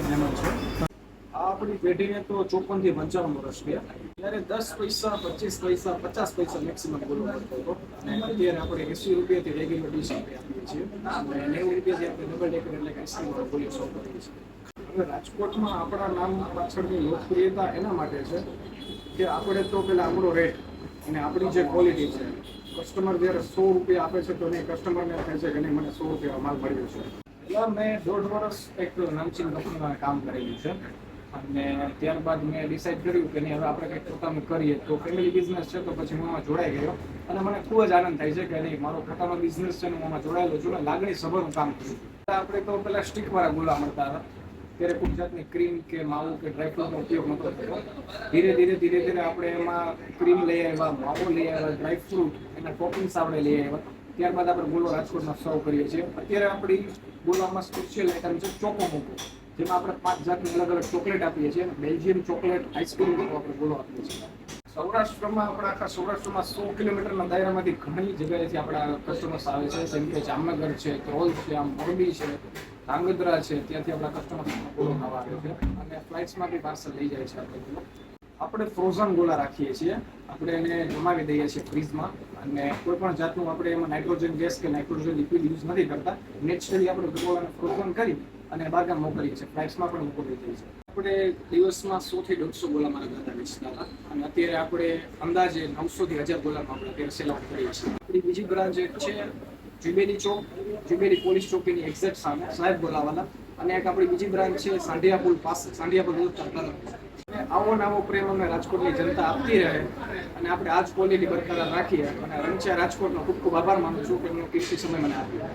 કરીને એમાં છે. આપણી પેઢીને તો ચોપનથી પંચાવન વર્ષ ગયા ત્યારે દસ પૈસા, પચીસ પૈસા, પચાસ પૈસા મેક્સિમમ બોલવો પડતો હતો. અને અત્યારે આપણે એસી રૂપિયાથી રેગ્યુલર ડીશ આપીએ છીએ. અને નેવું રૂપિયાથી આપણે ડબલ ડેકર એટલે કે એસી રૂપિયા સો કરીએ છીએ. હવે રાજકોટમાં આપણા નામ પાછળની લોકપ્રિયતા એના માટે છે કે આપણે તો પેલા આપણો રેટ અને આપણી જે ક્વોલિટી છે. કસ્ટમર જ્યારે સો રૂપિયા આપે છે તો નહીં કસ્ટમરને થાય છે કે નહીં, મને સો રૂપિયા માલ મળ્યો છે. પહેલાં મેં દોઢ વર્ષ એક નામચીન કંપનીમાં કામ કરેલું છે. અને ત્યારબાદ મેં ડિસાઈડ કર્યું કે નહીં, હવે આપણે કંઈક પોતાનું કરીએ. તો ફેમિલી બિઝનેસ છે, તો પછી હું જોડાઈ ગયો. અને મને ખૂબ જ આનંદ થાય છે કે નહીં, મારો પોતાનો બિઝનેસ છે ને હું જોડાયેલો છું ને લાગણી સભરનું કામ કરું આપણે તો પેલા સ્ટીકવાળા ગોલા મળતા હતા. ત્યારે કોઈ જાતની ક્રીમ કે માવું કે ડ્રાયફ્રૂટનો ઉપયોગ નહોતો થતો ધીરે ધીરે ધીરે ધીરે આપણે એમાં ક્રીમ લઈ આવ્યા, માવો લઈ આવ્યા ડ્રાયફ્રૂટ એના ટોપિંગ્સ આપણે લઈ આવ્યા. ત્યારબાદ આપણે બોલો રાજકોટમાં સર્વ કરીએ છીએ. અત્યારે આપણી બોલવામાં સ્પેશિયલ આઈટમ છે ચોકો મોકો. જેમાં આપણે પાંચ જાતની અલગ અલગ ચોકલેટ આપીએ છીએ. બેલ્જિયમ ચોકલેટ આઈસ્ક્રીમ આપણે બોલો આપીએ છીએ. સૌરાષ્ટ્રમાં, આપણા આખા સૌરાષ્ટ્રમાં સો કિલોમીટરના દાયરામાંથી ઘણી જગ્યાએથી આપણા કસ્ટમર્સ આવે છે. જેમ કે જામનગર છે, ધ્રોલ છે, આમ મોરબી છે, ધાંગધ્રા છે. ત્યાંથી આપણા કસ્ટમર્સ ગોળો ખાવા આવે છે. અને ફ્લાઇટ્સમાં બી પાર્સલ લઈ જાય છે આપણે. આપણે ફ્રોઝન ગોળા રાખીએ છીએ. આપણે એને જમાવી દઈએ છીએ ફ્રીજમાં અને કોઈ પણ જાતનું આપણે એમાં નાઇટ્રોજન ગેસ કે નાઇટ્રોજન લિક્વિડ યુઝ નથી કરતા. નેચરલી આપણે ગોળાને ફ્રોઝન કરી અને બહારગામ મોકલીએ છીએ. ફ્લાઇટ્સમાં પણ મોકલી દઈએ છીએ. આપણે દિવસમાં સો થી દોઢસો ગોળા મારા ગાતા વેચતા અને અત્યારે આપણે અંદાજે નવસો થી હજાર ગોળામાં આપણે અત્યારે સેલઆઉટ કરીએ છીએ. આપણી બીજી બ્રાન્ચ છે, જુબેલી ચોક. જુબેલી પોલીસ ચોકીની એક્ઝેક્ટ સામે. સાહેબ ગોલાવાલા અને એક આપણી બીજી બ્રાન્ચ છે, સાંઢિયા પુલ પાસે, સાંઢિયા પુલ તરફ આવો નવો પ્રેમ અમે રાજકોટની જનતા આપતી રહે અને આપણે આ જ ક્વોલિટી બરકરાર રાખીએ. અને રંચા રાજકોટનો ખૂબ ખૂબ આભાર માનું છું કે એમનો કિંમતી સમય મને આપ્યો.